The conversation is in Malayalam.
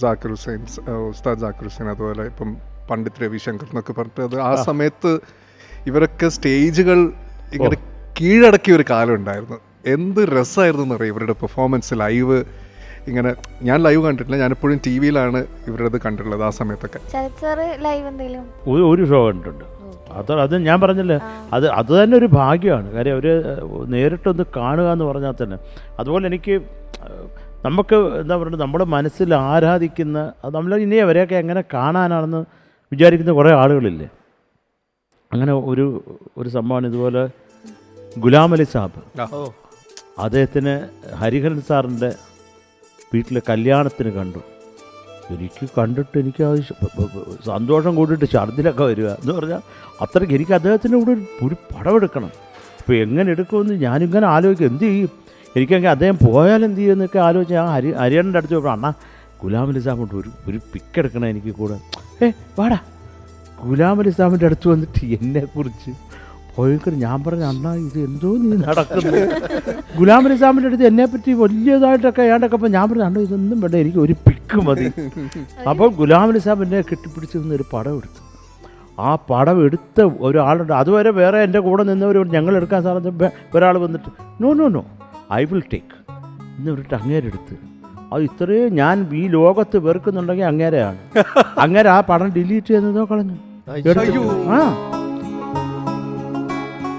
ജാക്കിർ ഹുസൈൻ ഉസ്താദ് ജാക്കിർ ഹുസൈൻ അതുപോലെ ഇപ്പം പണ്ഡിറ്റ് രവിശങ്കർ എന്നൊക്കെ പറഞ്ഞിട്ട് അത് ആ സമയത്ത് ഇവരൊക്കെ സ്റ്റേജുകൾ ഇങ്ങനെ കീഴടക്കിയ ഒരു കാലം ഉണ്ടായിരുന്നു. എന്ത് രസമായിരുന്നു എന്നറിയാം ഇവരുടെ പെർഫോമൻസ് ലൈവ് ഇങ്ങനെ ഞാൻ ലൈവ് കണ്ടിട്ടില്ല. ഞാൻ എപ്പോഴും ടി വിയിലാണ് ഇവരത് കണ്ടിട്ടുള്ളത് ആ സമയത്തൊക്കെ. ഒരു ഒരു ഷോ കണ്ടിട്ടുണ്ട്. അത് അത് ഞാൻ പറഞ്ഞില്ലേ? അത് അത് തന്നെ ഒരു ഭാഗ്യമാണ്. കാര്യം അവർ നേരിട്ടൊന്ന് കാണുക എന്ന് പറഞ്ഞാൽ തന്നെ. അതുപോലെ എനിക്ക് നമുക്ക് എന്താ പറയുക നമ്മുടെ മനസ്സിൽ ആരാധിക്കുന്ന അത് നമ്മൾ ഇനി അവരെയൊക്കെ എങ്ങനെ കാണാനാണെന്ന് വിചാരിക്കുന്ന കുറേ ആളുകളില്ലേ? അങ്ങനെ ഒരു ഒരു സംഭവമാണ് ഇതുപോലെ ഗുലാം അലി സാബ്. അദ്ദേഹത്തിന് ഹരിഹരൻ സാറിന്റെ വീട്ടിലെ കല്യാണത്തിന് കണ്ടു. എനിക്ക് കണ്ടിട്ട് എനിക്ക് അത് സന്തോഷം കൂടിയിട്ട് ഛർദിലൊക്കെ വരിക എന്ന് പറഞ്ഞാൽ അത്രയ്ക്ക് എനിക്ക് അദ്ദേഹത്തിന്റെ കൂടെ ഒരു- പടമെടുക്കണം. പടം എടുക്കണം ഇപ്പോൾ എങ്ങനെ എടുക്കുമെന്ന് ഞാനിങ്ങനെ ആലോചിക്കും. എന്ത് ചെയ്യും? എനിക്കെങ്കിൽ അദ്ദേഹം പോയാൽ എന്ത് ചെയ്യുമെന്നൊക്കെ ആലോചിച്ച് ഞാൻ ഹരി ഹരിയണ്ണന്റെ അടുത്ത് പോയപ്പോൾ അണ്ണാ ഗുലാം അലി സാബിന്റെ ഒരു ഒരു പിക്ക് എടുക്കണം എനിക്ക് കൂടെ. ഏ വാടാ. ഗുലാം അലി സാമിന്റെ അടുത്ത് വന്നിട്ട് എന്നെക്കുറിച്ച് പോയിക്കറി ഞാൻ പറഞ്ഞു അണ്ണാ ഇത് എന്തോ നീ നടക്കുന്നു. ഗുലാം അലി സാമിന്റെ അടുത്ത് എന്നെപ്പറ്റി വലിയതായിട്ടൊക്കെ ഏണ്ടൊക്കെ ഞാൻ പറഞ്ഞു അണ്ണ ഇതൊന്നും വേണ്ട എനിക്ക് ഒരു പിക്ക് മതി. അപ്പോൾ ഗുലാം അലി സാബ് എന്നെ കെട്ടിപ്പിടിച്ച് നിന്ന് ഒരു പടം എടുത്തു. ആ പടം എടുത്ത ഒരാളുണ്ട്. അതുവരെ വേറെ എന്റെ കൂടെ നിന്നവർ ഞങ്ങൾ എടുക്കാൻ സാധിച്ച ഒരാൾ വന്നിട്ട് no no no. I will take എന്ന് പറഞ്ഞിട്ട് അങ്ങേരെടുത്ത് അത് ഇത്രയും ഞാൻ ഈ ലോകത്ത് വെറുക്കുന്നുണ്ടെങ്കിൽ അങ്ങേരെയാണ്. അങ്ങേരെ ആ പടം ഡിലീറ്റ് ചെയ്യുന്നതോ കളഞ്ഞു. ആ.